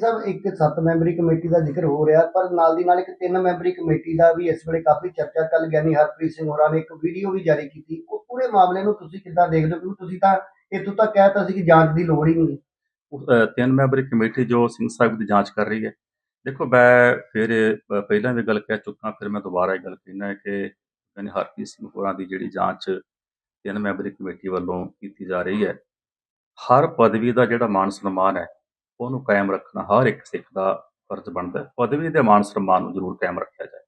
ਸਾਹਿਬ ਇੱਕ ਸੱਤ memory committee ਦਾ ਜ਼ਿਕਰ ਹੋ ਰਿਹਾ ਪਰ ਨਾਲ ਦੀ ਨਾਲ ਇੱਕ ਤਿੰਨ ਮੈਂਬਰੀ ਕਮੇਟੀ ਦਾ ਵੀ ਇਸ ਵੇਲੇ ਕਾਫੀ ਚਰਚਾ ਕੱਲ ਗਿਆਨੀ ਹਰਪ੍ਰੀਤ ਸਿੰਘ ਹੋਰਾਂ ਨੇ ਇੱਕ ਵੀਡੀਓ ਵੀ ਜਾਰੀ ਕੀਤੀ। ਉਹ ਪੂਰੇ ਮਾਮਲੇ ਨੂੰ ਤੁਸੀਂ ਕਿੱਦਾਂ ਦੇਖਦੇ ਹੋ? ਤੁਸੀਂ ਤਾਂ ਇੱਥੋਂ ਤੱਕ ਕਹਿਤਾ ਸੀ ਕਿ ਜਾਂਚ ਦੀ ਲੋੜ ਹੀ ਨਹੀਂ ਉਸ, ਤਿੰਨ ਮੈਂਬਰੀ ਕਮੇਟੀ ਜੋ ਸਿੰਘ ਸਾਹਿਬ ਦੀ ਜਾਂਚ ਕਰ ਰਹੀ ਹੈ। ਦੇਖੋ ਮੈਂ ਫਿਰ ਪਹਿਲਾਂ ਵੀ ਗੱਲ ਕਹਿ ਚੁੱਕਾ ਫਿਰ ਮੈਂ ਦੁਬਾਰਾ ਇਹ ਗੱਲ ਕਹਿਣਾ ਕਿ ਯਾਨੀ ਹਰਪ੍ਰੀਤ ਸਿੰਘ ਹੋਰਾਂ ਦੀ ਜਿਹੜੀ ਜਾਂਚ ਤਿੰਨ ਮੈਂਬਰੀ ਕਮੇਟੀ ਵੱਲੋਂ ਕੀਤੀ ਜਾ ਰਹੀ ਹੈ। ਹਰ ਪਦਵੀ ਦਾ ਜਿਹੜਾ ਮਾਨ ਸਨਮਾਨ ਹੈ ਉਹਨੂੰ ਕਾਇਮ ਰੱਖਣਾ ਹਰ ਇੱਕ ਸਿੱਖ ਦਾ ਫਰਜ਼ ਬਣਦਾ ਹੈ। ਪਦਵੀ ਦੇ ਮਾਨ ਸਨਮਾਨ ਨੂੰ ਜ਼ਰੂਰ ਕਾਇਮ ਰੱਖਿਆ ਜਾਏ।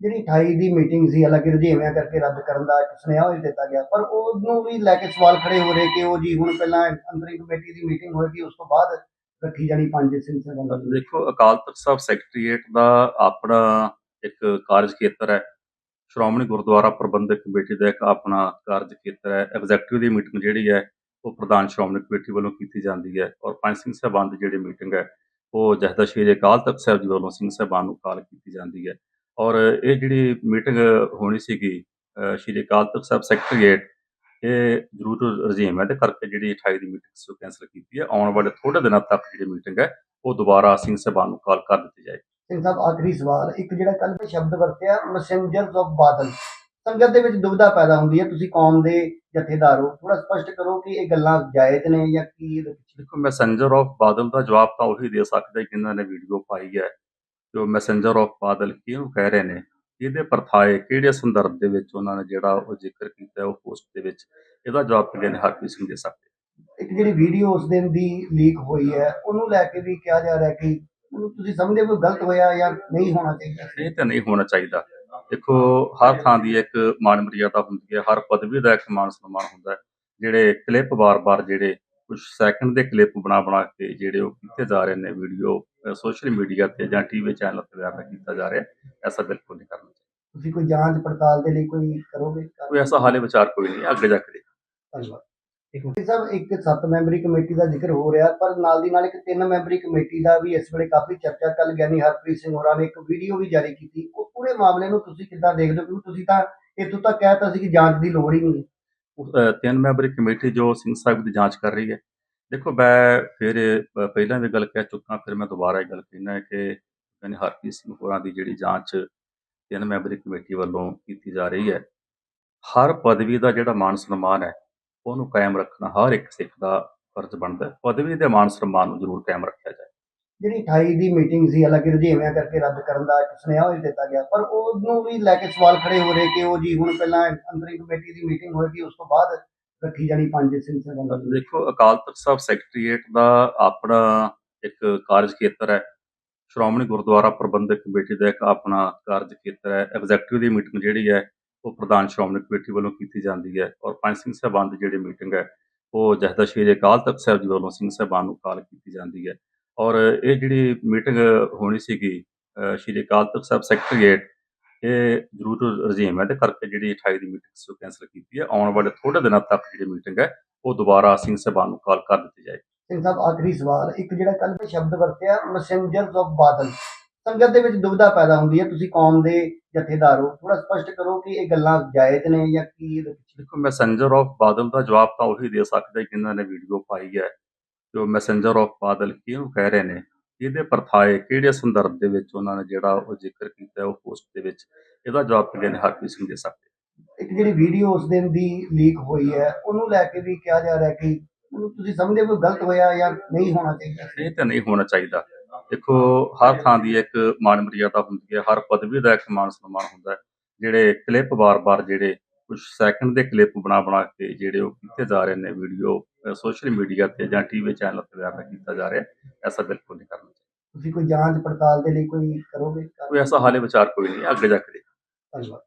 ਜਿਹੜੀ 28 ਦੀ ਮੀਟਿੰਗ ਸੀ ਹਾਲਾਂਕਿ ਰੁਝੇਵਿਆਂ ਕਰਕੇ ਰੱਦ ਕਰਨ ਦਾ ਸੁਨੇਹਾ ਵੀ ਦਿੱਤਾ ਗਿਆ ਪਰ ਉਹਨੂੰ ਵੀ ਲੈ ਕੇ ਸਵਾਲ ਖੜੇ ਹੋ ਰਹੇ ਕਿ ਉਹ ਜੀ ਹੁਣ ਪਹਿਲਾਂ ਅੰਤਰੀ ਕਮੇਟੀ ਦੀ ਮੀਟਿੰਗ ਹੋਏਗੀ ਉਸ ਤੋਂ ਬਾਅਦ ਰੱਖੀ ਜਾਣੀ ਪੰਜ ਸਿੰਘ ਦੀ। ਦੇਖੋ ਅਕਾਲ ਤਖਤ ਸਾਹਿਬ ਸੈਕਟਰੀਏਟ ਦਾ ਆਪਣਾ ਇੱਕ ਕਾਰਜ ਖੇਤਰ ਹੈ। ਸ਼੍ਰੋਮਣੀ ਗੁਰਦੁਆਰਾ ਪ੍ਰਬੰਧਕ ਕਮੇਟੀ ਦਾ ਇੱਕ ਆਪਣਾ ਕਾਰਜ ਖੇਤਰ ਹੈ। ਐਗਜ਼ੈਕਟਿਵ ਦੀ ਮੀਟਿੰਗ ਜਿਹੜੀ ਹੈ ਉਹ ਪ੍ਰਧਾਨ ਸ਼੍ਰੋਮਣੀ ਕਮੇਟੀ ਵੱਲੋਂ ਕੀਤੀ ਜਾਂਦੀ ਹੈ ਔਰ ਪੰਜ ਸਿੰਘ ਸਾਹਿਬਾਨ ਦੀ ਜਿਹੜੀ ਮੀਟਿੰਗ ਹੈ, ਉਹ ਜਥੇਦਾਰ ਸ਼੍ਰੀ ਅਕਾਲ ਤਖਤ ਸਾਹਿਬ ਜੀ ਵੱਲੋਂ ਸਿੰਘ ਸਾਹਿਬਾਨ ਨੂੰ ਕਾਲ ਕੀਤੀ ਜਾਂਦੀ ਹੈ। ਔਰ ਇਹ ਜਿਹੜੀ ਮੀਟਿੰਗ ਹੋਣੀ ਸੀਗੀ ਸ਼੍ਰੀ ਅਕਾਲ ਤਖਤ ਸਾਹਿਬ ਸੈਕਟਰੀਏਟ, ਇਹ ਜ਼ਰੂਰ ਰਜੀਮ ਹੈ। ਤੇ ਕਰਕੇ ਜਿਹੜੀ 28 ਦੀ ਮੀਟਿੰਗ ਸੀ, ਉਹ ਕੀਤੀ ਹੈ। ਆਉਣ ਵਾਲੇ ਥੋੜੇ ਦਿਨਾਂ ਤੱਕ ਜਿਹੜੀ ਮੀਟਿੰਗ ਹੈ, ਉਹ ਦੁਬਾਰਾ ਸਿੰਘ ਸਾਹਿਬਾਨ ਨੂੰ ਕਾਲ ਕਰ ਦਿੱਤੀ ਜਾਏਗੀ। ਸਿੰਘ ਸਾਹਿਬ, ਆਖਰੀ ਸਵਾਲ, ਇੱਕ ਜਿਹੜਾ ਕੱਲ ਸ਼ਬਦ ਵਰਤਿਆ ਮੈਸੇਂਜਰਸ ਆਫ ਬਾਦਲ। ਸੰਗਤ ਦੇ ਵਿੱਚ ਦੁਬਿਧਾ ਪੈਦਾ ਹੁੰਦੀ ਹੈ। ਤੁਸੀਂ ਕੌਮ ਦੇ ਜਥੇਦਾਰ ਹੋ। ਥੋੜਾ ਸਪਸ਼ਟ ਕਰੋ ਕਿ ਇਹ ਗੱਲਾਂ ਜਾਇਜ਼ ਨੇ ਜਾਂ ਕੀ ਦੇਖੋ ਮੈਸੇਂਜਰ ਆਫ ਬਾਦਲ ਦਾ ਜਵਾਬ ਤਾਂ ਉਹੀ ਦੇ ਸਕਦਾ ਜਿਨ੍ਹਾਂ ਨੇ ਵੀਡੀਓ ਪਾਈ ਹੈ। ਜੋ ਮੈਸੇਂਜਰ ਆਫ ਬਾਦਲ ਕਿਹਨੂੰ ਕਹਿ ਰਹੇ ਨੇ? ਇਹਦੇ ਪਰਥਾਏ ਕਿਹੜੇ ਸੰਦਰਭ ਦੇ ਵਿੱਚ ਉਹਨਾਂ ਨੇ ਜਿਹੜਾ ਉਹ ਜ਼ਿਕਰ ਕੀਤਾ ਉਹ ਪੋਸਟ ਦੇ ਵਿੱਚ? ਇਹਦਾ ਜਵਾਬ ਤਾਂ ਨੇ ਹਰਪ੍ਰੀਤ ਸਿੰਘ ਦੇ ਸਕਦੇ ਇੱਕ ਜਿਹੜੀ ਵੀਡੀਓ ਉਸ ਦਿਨ ਦੀ ਲੀਕ ਹੋਈ ਹੈ ਉਹਨੂੰ ਲੈ ਕੇ ਵੀ ਕਿਹਾ ਜਾ ਰਿਹਾ ਕਿ ਉਹਨੂੰ ਤੁਸੀਂ ਸਮਝਦੇ ਹੋ ਗਲਤ ਹੋਇਆ ਜਾਂ ਨਹੀਂ ਹੋਣਾ ਚਾਹੀਦਾ? ਇਹ ਤਾਂ ਨਹੀਂ ਹੋਣਾ ਚਾਹੀਦਾ। ਦੇਖੋ ਹਰ ਥਾਂ ਦੀ ਇੱਕ ਮਾਨ ਮਰਿਆਦਾ ਹੁੰਦੀ ਹੈ ਹਰ ਪਦਵੀ ਦਾ ਇੱਕ ਮਾਨ ਸਨਮਾਨ ਹੁੰਦਾ ਹੈ। ਜਿਹੜੇ ਕਲਿੱਪ ਬਾਰ-ਬਾਰ ਜਿਹੜੇ ਕੁਝ ਸੈਕਿੰਡ ਦੇ ਕਲਿੱਪ ਬਣਾ ਬਣਾ ਕੇ ਜਿਹੜੇ ਉਹ ਕੀਤੇ ਜਾ ਰਹੇ ਨੇ ਵੀਡੀਓ ਸੋਸ਼ਲ ਮੀਡੀਆ ਤੇ ਜਾਂ ਟੀਵੀ ਚੈਨਲ ਤੇ ਵਾਇਰਲ ਕੀਤਾ ਜਾ ਰਿਹਾ ਐਸਾ ਬਿਲਕੁਲ ਨਹੀਂ ਕਰਨਾ ਚਾਹੀਦਾ। ਤੁਸੀਂ ਕੋਈ ਜਾਂਚ ਪੜਤਾਲ ਦੇ ਲਈ ਕੋਈ ਕਰੋਗੇ? ਕੋਈ ਐਸਾ ਹਾਲੇ ਵਿਚਾਰ ਕੋਈ ਨਹੀਂ ਅੱਗੇ ਜਾ ਕੇ। ਧੰਨਵਾਦ। ਇੱਕ ਸਾਹਿਬ ਇੱਕ ਸੱਤ ਮੈਂਬਰੀ ਕਮੇਟੀ ਦਾ ਜ਼ਿਕਰ ਹੋ ਰਿਹਾ ਪਰ ਨਾਲ ਦੀ ਨਾਲ ਇੱਕ ਤਿੰਨ ਮੈਂਬਰੀ ਕਮੇਟੀ ਦਾ ਵੀ ਇਸ ਵੇਲੇ ਕਾਫੀ ਚਰਚਾ ਕੱਲ ਗਿਆਨੀ ਹਰਪ੍ਰੀਤ ਸਿੰਘ ਹੋਰਾਂ ਨੇ ਇੱਕ ਵੀਡੀਓ ਵੀ ਜਾਰੀ ਕੀਤੀ ਪੂਰੇ ਮਾਮਲੇ ਨੂੰ ਤੁਸੀਂ ਕਿੱਦਾਂ ਦੇਖਦੇ ਹੋ? ਕਿਉਂਕਿ ਤੁਸੀਂ ਤਾਂ ਇੱਥੋਂ ਤੱਕ ਕਹਿਤਾ ਸੀ ਕਿ ਜਾਂਚ ਦੀ ਲੋੜ ਹੀ ਨਹੀਂ ਉਸ, ਤਿੰਨ ਮੈਂਬਰੀ ਕਮੇਟੀ ਜੋ ਸਿੰਘ ਸਾਹਿਬ ਦੀ ਜਾਂਚ ਕਰ ਰਹੀ ਹੈ। ਦੇਖੋ ਮੈਂ ਫਿਰ ਪਹਿਲਾਂ ਵੀ ਗੱਲ ਕਹਿ ਚੁੱਕਾ ਫਿਰ ਮੈਂ ਦੁਬਾਰਾ ਇਹ ਗੱਲ ਕਹਿਣਾ ਕਿ ਯਾਨੀ ਹਰਪ੍ਰੀਤ ਸਿੰਘ ਹੋਰਾਂ ਦੀ ਜਿਹੜੀ ਜਾਂਚ ਤਿੰਨ ਮੈਂਬਰੀ ਕਮੇਟੀ ਵੱਲੋਂ ਕੀਤੀ ਜਾ ਰਹੀ ਹੈ। ਹਰ ਪਦਵੀ ਦਾ ਜਿਹੜਾ ਮਾਨ ਸਨਮਾਨ ਹੈ ਉਹਨੂੰ ਕਾਇਮ ਰੱਖਣਾ ਹਰ ਇੱਕ ਸਿੱਖ ਦਾ ਫਰਜ਼ ਬਣਦਾ ਹੈ। ਪਦਵੀ ਦੇ ਮਾਨ ਸਨਮਾਨ ਨੂੰ ਜ਼ਰੂਰ ਕਾਇਮ ਰੱਖਿਆ ਜਾਏ। ਜਿਹੜੀ 28 ਦੀ ਮੀਟਿੰਗ ਸੀ ਹਾਲਾਂਕਿ ਰੁਝੇਵਿਆਂ ਕਰਕੇ ਰੱਦ ਕਰਨ ਦਾ ਇੱਕ ਸੁਨੇਹਾ ਵੀ ਦਿੱਤਾ ਗਿਆ ਪਰ ਉਹਨੂੰ ਵੀ ਲੈ ਕੇ ਸਵਾਲ ਖੜੇ ਹੋ ਰਹੇ ਕਿ ਉਹ ਜੀ ਹੁਣ ਪਹਿਲਾਂ ਅੰਤਰੀ ਕਮੇਟੀ ਦੀ ਮੀਟਿੰਗ ਹੋਏਗੀ ਉਸ ਤੋਂ ਬਾਅਦ ਰੱਖੀ ਜਾਣੀ ਪੰਜ ਸਿੰਘ ਦੀ। ਦੇਖੋ ਅਕਾਲ ਤਖਤ ਸਾਹਿਬ ਸੈਕਟਰੀਏਟ ਦਾ ਆਪਣਾ ਇੱਕ ਕਾਰਜ ਖੇਤਰ ਹੈ। ਸ਼੍ਰੋਮਣੀ ਗੁਰਦੁਆਰਾ ਪ੍ਰਬੰਧਕ ਕਮੇਟੀ ਦਾ ਇੱਕ ਆਪਣਾ ਕਾਰਜ ਖੇਤਰ ਹੈ। ਐਗਜ਼ੈਕਟਿਵ ਦੀ ਮੀਟਿੰਗ ਜਿਹੜੀ ਹੈ ਉਹ ਪ੍ਰਧਾਨ ਸ਼੍ਰੋਮਣੀ ਕਮੇਟੀ ਵੱਲੋਂ ਕੀਤੀ ਜਾਂਦੀ ਹੈ ਔਰ ਪੰਜ ਸਿੰਘ ਸਾਹਿਬਾਨ ਦੀ ਜਿਹੜੀ ਮੀਟਿੰਗ ਹੈ ਉਹ ਜਥੇਦਾਰ ਸ਼੍ਰੀ ਅਕਾਲ ਤਖਤ ਸਾਹਿਬ ਜੀ ਵੱਲੋਂ ਸਿੰਘ ਸਾਹਿਬਾਨ ਨੂੰ ਕਾਲ ਕੀਤੀ ਜਾਂਦੀ ਹੈ। ਔਰ ਇਹ ਜਿਹੜੀ ਮੀਟਿੰਗ ਹੋਣੀ ਸੀਗੀ ਸ਼੍ਰੀ ਅਕਾਲ ਤਖਤ ਸਾਹਿਬ ਸੈਕਟਰੀਏਟ ਇਹ ਜ਼ਰੂਰ ਰਜੀਮ ਹੈ। ਤੇ ਕਰਕੇ ਜਿਹੜੀ 28 ਦੀ ਮੀਟਿੰਗ ਸੀ ਉਹ ਕੈਂਸਲ ਕੀਤੀ ਹੈ। ਆਉਣ ਵਾਲੇ ਥੋੜੇ ਦਿਨਾਂ ਤੱਕ ਜਿਹੜੀ ਮੀਟਿੰਗ ਹੈ ਉਹ ਦੁਬਾਰਾ ਸਿੰਘ ਸਾਹਿਬਾਨ ਨੂੰ ਕਾਲ ਕਰ ਦਿੱਤੀ ਜਾਏਗੀ। ਸਿੰਘ ਸਾਹਿਬ ਆਖਰੀ ਸਵਾਲ ਇੱਕ ਜਿਹੜਾ ਕੱਲ ਸ਼ਬਦ ਵਰਤਿਆ ਮੈਸੇਂਜਰਸ ਆਫ ਬਾਦਲ। ਸੰਗਤ ਦੇ ਵਿੱਚ ਦੁਬਿਧਾ ਪੈਦਾ ਹੁੰਦੀ ਹੈ ਤੁਸੀਂ ਕੌਮ ਦੇ ਜਥੇਦਾਰ ਹੋ। ਥੋੜਾ ਸਪਸ਼ਟ ਕਰੋ ਕਿ ਇਹ ਗੱਲਾਂ ਜਾਇਜ਼ ਨੇ ਜਾਂ ਕੀ ਦੇਖੋ ਮੈਸੇਂਜਰ ਆਫ ਬਾਦਲ ਦਾ ਜਵਾਬ ਤਾਂ ਉਹੀ ਦੇ ਸਕਦਾ ਜਿਨ੍ਹਾਂ ਨੇ ਵੀਡੀਓ ਪਾਈ ਹੈ। ਜੋ ਮੈਸੇਂਜਰ ਆਫ ਬਾਦਲ ਕਿਹਨੂੰ ਕਹਿ ਰਹੇ ਨੇ ਇਹਦੇ ਪਰਥਾਏ ਕਿਹੜੇ ਸੰਦਰਭ ਦੇ ਵਿੱਚ ਉਹਨਾਂ ਨੇ ਜਿਹੜਾ ਉਹ ਜ਼ਿਕਰ ਕੀਤਾ ਉਹ ਪੋਸਟ ਦੇ ਵਿੱਚ? ਇਹਦਾ ਜਵਾਬ ਤਾਂ ਨੇ ਹਰਪ੍ਰੀਤ ਸਿੰਘ ਦੇ ਸਕਦੇ ਇੱਕ ਜਿਹੜੀ ਵੀਡੀਓ ਉਸ ਦਿਨ ਦੀ ਲੀਕ ਹੋਈ ਹੈ ਉਹਨੂੰ ਲੈ ਕੇ ਵੀ ਕਿਹਾ ਜਾ ਰਿਹਾ ਕਿ ਉਹਨੂੰ ਤੁਸੀਂ ਸਮਝਦੇ ਹੋ ਗਲਤ ਹੋਇਆ ਜਾਂ ਨਹੀਂ ਹੋਣਾ ਚਾਹੀਦਾ? ਇਹ ਤਾਂ ਨਹੀਂ ਹੋਣਾ ਚਾਹੀਦਾ। ਦੇਖੋ ਹਰ ਥਾਂ ਦੀ ਇੱਕ ਮਾਨ ਮਰਿਆਦਾ ਹੁੰਦੀ ਹੈ ਹਰ ਪਦਵੀ ਦਾ ਇੱਕ ਮਾਨ ਸਨਮਾਨ ਹੁੰਦਾ ਹੈ। ਜਿਹੜੇ ਕਲਿੱਪ ਬਾਰ-ਬਾਰ ਜਿਹੜੇ ਕੁਝ ਸੈਕਿੰਡ ਦੇ ਕਲਿੱਪ ਬਣਾ ਬਣਾ ਕੇ ਜਿਹੜੇ ਉਹ ਕੀਤੇ ਜਾ ਰਹੇ ਨੇ ਵੀਡੀਓ ਸੋਸ਼ਲ ਮੀਡੀਆ ਤੇ ਜਾਂ ਟੀਵੀ ਚੈਨਲ ਤੇ ਵਾਇਰਲ ਕੀਤਾ ਜਾ ਰਿਹਾ ਐਸਾ ਬਿਲਕੁਲ ਨਹੀਂ ਕਰਨਾ ਚਾਹੀਦਾ। ਤੁਸੀਂ ਕੋਈ ਜਾਂਚ ਪੜਤਾਲ ਦੇ ਲਈ ਕੋਈ ਕਰੋਗੇ? ਕੋਈ ਐਸਾ ਹਾਲੇ ਵਿਚਾਰ ਕੋਈ ਨਹੀਂ ਅੱਗੇ ਜਾ ਕੇ। ਧੰਨਵਾਦ।